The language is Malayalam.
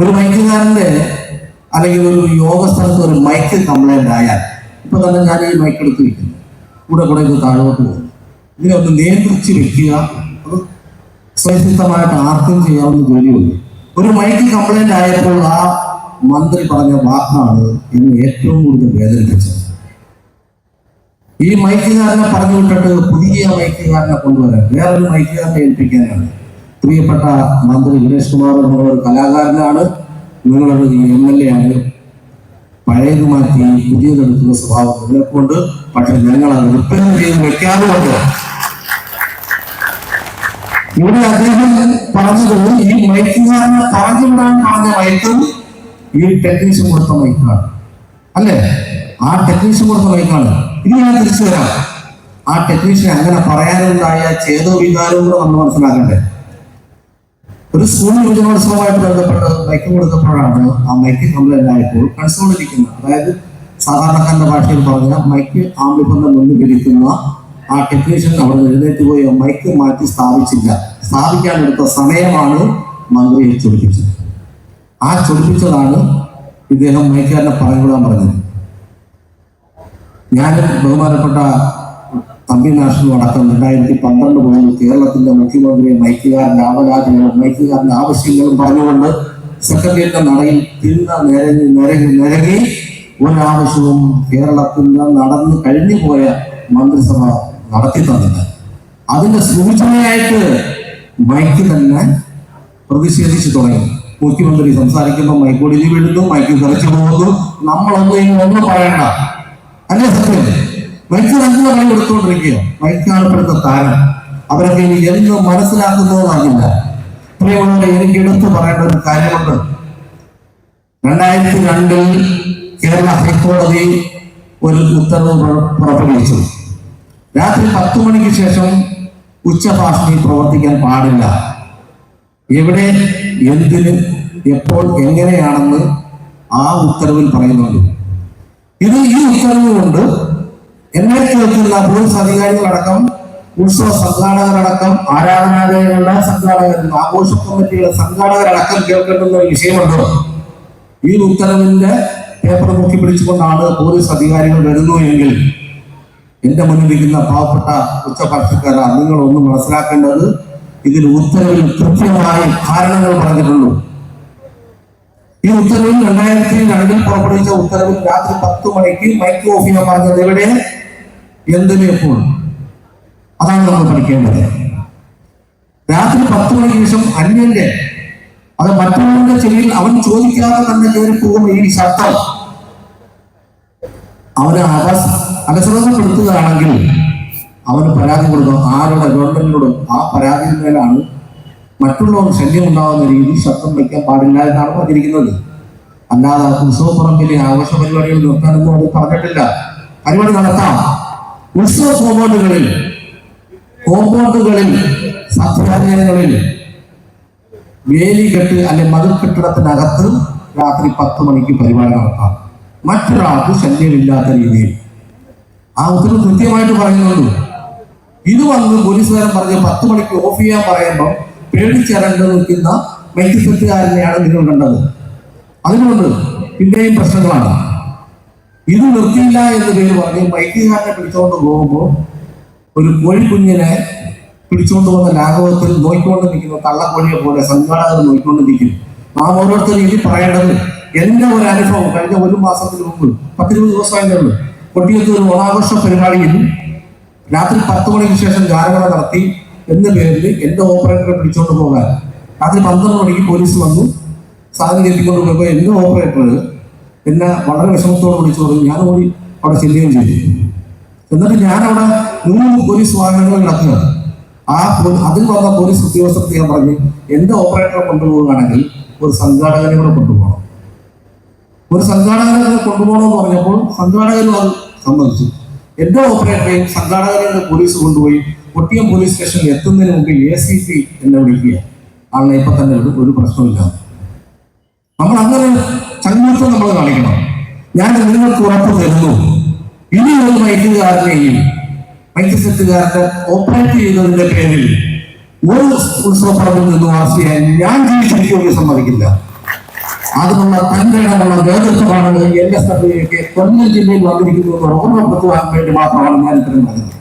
ഒരു മൈക്കുകാരന്റെ അല്ലെങ്കിൽ ഒരു യോഗ സ്ഥലത്ത് ഒരു മൈക്ക് കംപ്ലൈന്റ് ആയാൽ ഇപ്പൊ തന്നെ ഞാൻ ഈ മൈക്ക് എടുത്ത് വെക്കുന്നു. കൂടെ കൂടെ ഇത് താഴോട്ട് പോകും ഇതിനെ ഒന്ന് നിയന്ത്രിച്ച് വെക്കുക. സ്വയസിദ്ധമായിട്ട് ആർക്കും ചെയ്യാവുന്ന ജോലിയുള്ളൂ. ഒരു മൈക്ക് കംപ്ലൈന്റ് ആയപ്പോൾ ആ മന്ത്രി പറഞ്ഞ വാക്കാണ് എന്നെ ഏറ്റവും കൂടുതൽ വേദനിപ്പിച്ചത്. ഈ മൈക്കുകാരനെ പറഞ്ഞു വിട്ടിട്ട് പുതിയ മൈക്കുകാരനെ കൊണ്ടുവരാൻ വേറൊരു മൈക്കുകാരനെ ഏൽപ്പിക്കാനാണ്. പ്രിയപ്പെട്ട മന്ത്രി ഗണേഷ് കുമാർ നിങ്ങളൊരു കലാകാരനാണ്. നിങ്ങളൊരു എം എൽ എ ആണ്. പഴയത് മാറ്റി പുതിയതെടുക്കുന്ന സ്വഭാവം നിങ്ങൾക്കുണ്ട്. പക്ഷെ ഞങ്ങൾ അത് റിപ്പയർ ചെയ്ത് വെക്കാറുമുണ്ട്. ഇവിടെ അദ്ദേഹം പറഞ്ഞത് ഈ മൈക്കുകാരനെ പറഞ്ഞു വിടാൻ പറഞ്ഞ മൈക്കും ഈ ടെക്നീഷ്യൻ കൊടുത്ത മൈക്കാണ് അല്ലേ? ആ ടെക്നീഷ്യൻ കൊടുത്ത മൈക്കാണ് ഇനി ഞാൻ തിരിച്ചു വരാം. ആ ടെക്നീഷ്യൻ അങ്ങനെ പറയാനുണ്ടായ ചേതോ വികാരവും കൂടെ നമ്മൾ മനസ്സിലാക്കണ്ടേ? ഒരു സ്കൂൾ യുവജനോത്സവമായിട്ട് ബന്ധപ്പെട്ട മൈക്ക് കൊടുത്തപ്പോഴാണ് ആ മൈക്ക് കംപ്ലൈന്റ് ആയപ്പോൾ കൺസോളിരിക്കുന്നത്. അതായത് സാധാരണക്കാരന്റെ ഭാഷയിൽ പറഞ്ഞ മൈക്ക് ആംബിഫറിന്റെ മുന്നിൽ ഇരിക്കുന്ന ആ ടെക്നീഷ്യൻ അവിടെ എഴുന്നേറ്റ് പോയി മൈക്ക് മാറ്റി സ്ഥാപിച്ചില്ല. സ്ഥാപിക്കാനെടുത്ത സമയമാണ് മന്ത്രിയെ ചൊടിപ്പിച്ചത്. ആ ചൊടിപ്പിച്ചതാണ് ഇദ്ദേഹം മൈക്കാരനെ പറഞ്ഞുവിടാൻ പറഞ്ഞത്. ഞാനും ബഹുമാനപ്പെട്ട തമ്പി നാഷണൽ അടക്കം രണ്ടായിരത്തി പന്ത്രണ്ട് മുതൽ കേരളത്തിന്റെ മുഖ്യമന്ത്രിയെ മൈക്കുകാരന്റെ ആവലാതികളും മൈക്കുകാരന്റെ ആവശ്യങ്ങളും പറഞ്ഞുകൊണ്ട് സെക്രട്ടേറിയറ്റിന്റെ നടയിൽ തിന്ന നിരങ്ങി നിരങ്ങി നിരങ്ങി ഒരാവശ്യവും കേരളത്തിന്റെ നടന്നു കഴിഞ്ഞു പോയ മന്ത്രിസഭ നടത്തി തന്നില്ല അതിന്റെ സൂചനയായിട്ട് മൈക്ക് തന്നെ പ്രതിഷേധിച്ചു തുടങ്ങി. മുഖ്യമന്ത്രി സംസാരിക്കുമ്പോൾ മൈക്കോടിഞ്ഞ് വീഴുന്നു മൈക്ക് തെറിച്ചു പോകുന്നു. നമ്മളൊന്നും ഇനി ഒന്നും പറയണ്ട. അല്ലേ സത്യം? മൈക്ക് നല്ല പണി കൊടുത്തുകൊണ്ടിരിക്കുക ഇപ്പോഴത്തെ താരം. അവരൊക്കെ ഇനി എന്തോ മനസ്സിലാക്കുന്നതാകില്ല പ്രിയമുള്ളവരെ എനിക്ക് എടുത്തു പറയേണ്ട ഒരു കാര്യമുണ്ട്. രണ്ടായിരത്തി രണ്ടിൽ കേരള ഹൈക്കോടതി ഒരു ഉത്തരവ് പുറപ്പെടുവിച്ചു. രാത്രി പത്ത് മണിക്ക് ശേഷം ഉച്ചഭാഷണി പ്രവർത്തിക്കാൻ പാടില്ല. എവിടെ എന്തിന് എപ്പോൾ എങ്ങനെയാണെന്ന് ആ ഉത്തരവിൽ പറയുന്നുണ്ട്. ഇത് ഈ ഉത്തരവ് കൊണ്ട് എന്നെ കേൾക്കുന്ന പോലീസ് അധികാരികളടക്കം ഉത്സവ സംഘാടകരടക്കം ആരാധനാലയങ്ങളുടെ സംഘാടകരും ആഘോഷ കമ്മിറ്റിയുടെ സംഘാടകരടക്കം കേൾക്കേണ്ടുന്ന ഒരു വിഷയമുണ്ട്. ഈ ഉത്തരവിന്റെ പേപ്പർ നോക്കി പിടിച്ചുകൊണ്ടാണ് പോലീസ് അധികാരികൾ വരുന്നു എങ്കിൽ എന്റെ മുന്നിലിരിക്കുന്ന പാവപ്പെട്ട ഉച്ചഭാഷക്കാര നിങ്ങൾ ഒന്ന് മനസ്സിലാക്കേണ്ടത് ഇതിൽ ഉത്തരവിൽ കൃത്യമായി കാരണങ്ങൾ പറഞ്ഞിട്ടുള്ളൂ. ഈ ഉത്തരവിൽ രണ്ടായിരത്തി രണ്ടിൽ പുറപ്പെടുവിച്ച ഉത്തരവിൽ രാത്രി പത്ത് മണിക്ക് ചെയ്യാൻ പറഞ്ഞത് എവിടെ? എന്തിന് എപ്പോൾ അതാണ് നമ്മൾ പഠിക്കേണ്ടത്. രാത്രി പത്ത് മണിക്ക് ശേഷം അന്യന്റെ അത് മറ്റുള്ളവരുടെ ചെവിയിൽ അവൻ ചോദിക്കാതെ തന്നെ കയറി പോകും ഈ ശബ്ദം. അവനെ അലസ അലസതപ്പെടുത്തുകയാണെങ്കിൽ അവന് പരാതി കൊടുക്കണം ആരുടെ ഗവൺമെന്റിനോടും ആ പരാതിയിന്മേലാണ് മറ്റുള്ളവർ ശല്യം ഉണ്ടാകുന്ന രീതിയിൽ ശബ്ദം വയ്ക്കാൻ പാടില്ല എന്നാണ് പറഞ്ഞിരിക്കുന്നത്. അല്ലാതെ ഉത്സവപ്പുറമ്പിലെ ആഘോഷ പരിപാടികൾ നിർത്താനൊന്നും അത് പറഞ്ഞിട്ടില്ല. പരിപാടി നടത്താം. ഉത്സവ കോമ്പൗണ്ടുകളിൽ കോമ്പൗണ്ടുകളിൽ സത്യാലയങ്ങളിൽ വേലികെട്ട് അല്ലെ മതിൽ കെട്ടിടത്തിനകത്ത് രാത്രി പത്ത് മണിക്ക് പരിപാടി നടത്താം. മറ്റൊരാൾക്ക് ശല്യമില്ലാത്ത രീതിയിൽ. ആ ഉത്തരവ് കൃത്യമായിട്ട് പറയുന്നുണ്ട്. ഇത് വന്ന് പോലീസുകാരൻ പറഞ്ഞ് പത്ത് മണിക്ക് ഓഫ് ചെയ്യാൻ പറയുമ്പോൾ പേടിച്ചിറങ്ങി നിൽക്കുന്ന മൈക്കിസെറ്റുകാരനെയാണ് നിങ്ങൾ കണ്ടത്. അതുകൊണ്ട് പിന്നെയും പ്രശ്നങ്ങളാണ്. ഇത് നിർത്തിയില്ല എന്ന് പേര് പറഞ്ഞ് മൈക്കുകാരനെ പിടിച്ചുകൊണ്ട് പോകുമ്പോൾ ഒരു കോഴിക്കുഞ്ഞിനെ പിടിച്ചുകൊണ്ട് പോകുന്ന ലാഘവത്തിൽ നോയിക്കൊണ്ട് നിൽക്കുന്നു. കള്ളക്കോഴിയെ പോലെ സംഘാടകർ നോയിക്കൊണ്ട് നിൽക്കും നാം ഓരോരുത്തരും ഇനി പറയേണ്ടത് എന്റെ ഒരു അനുഭവം. കഴിഞ്ഞ ഒരു മാസത്തിന് മുമ്പ് പത്തിരുപത് ദിവസമായതേ ഉള്ളൂ. കൊട്ടിയത്ത് ഒരു ഓണാഘോഷ പരിപാടിയിൽ രാത്രി പത്ത് മണിക്ക് ശേഷം ഗാനമേള നടത്തി എന്ന പേരിൽ എന്റെ ഓപ്പറേറ്ററെ പിടിച്ചുകൊണ്ട് പോകാൻ. രാത്രി പന്ത്രണ്ട് മണിക്ക് പോലീസ് വന്നു. സാധനം എത്തിക്കൊണ്ട് പോയപ്പോൾ എന്റെ ഓപ്പറേറ്റർ എന്നെ വളരെ വിഷമത്തോടെ വിളിച്ചു പറഞ്ഞു ഞാൻ ഓടി അവിടെ ചെല്ലുകയും ചെയ്തു. എന്നിട്ട് ഞാനവിടെ മൂന്ന് പോലീസ് വാഹനങ്ങൾ കിടക്കുകയാണ് ആ അതിൽ വന്ന പോലീസ് ഉദ്യോഗസ്ഥർക്ക് ഞാൻ പറഞ്ഞു എന്റെ ഓപ്പറേറ്ററെ കൊണ്ടുപോവുകയാണെങ്കിൽ ഒരു സംഘാടകനെ കൂടെ കൊണ്ടുപോകണം. ഒരു സംഘാടകനെ കൊണ്ടുപോകണമെന്ന് പറഞ്ഞപ്പോൾ സംഘാടകനും അത് സമ്മതിച്ചു. എന്റെ ഓപ്പറേറ്ററെയും സംഘാടകനെയും പോലീസ് കൊണ്ടുപോയി കൊട്ടിയം പോലീസ് സ്റ്റേഷനിൽ എത്തുന്നതിന് മുമ്പിൽ എ സി പി എന്നെ വിളിക്കുക ആളെ ഇപ്പൊ തന്നെ ഒരു പ്രശ്നമില്ല നമ്മൾ അങ്ങനെ ചങ്ങാത്തം നമ്മൾ കാണിക്കണം. ഞാൻ നിങ്ങൾക്ക് ഉറപ്പ് തരുന്നു. ഇനി ഒരു മൈക്കുകാരനെയും മൈക്ക് സെറ്റുകാരനെ ഓപ്പറേറ്റ് ചെയ്യുന്നതിന്റെ പേരിൽ ഒരു ഉത്സവപ്പറമ്പിൽ നിന്ന് വാസിയാൻ ഞാൻ ജീവിച്ചിരിക്കുകയും സമ്മതിക്കില്ല. അതിനുള്ള തന്റെയുള്ള നേതൃത്വമാണ് എന്റെ സഭയൊക്കെ കൊല്ലം ജില്ലയിൽ വന്നിരിക്കുന്നത് ഓർമ്മപ്പെടുത്തുവാൻ വേണ്ടി മാത്രമാണ് ഞാൻ ഇത്രയും പറഞ്ഞത്.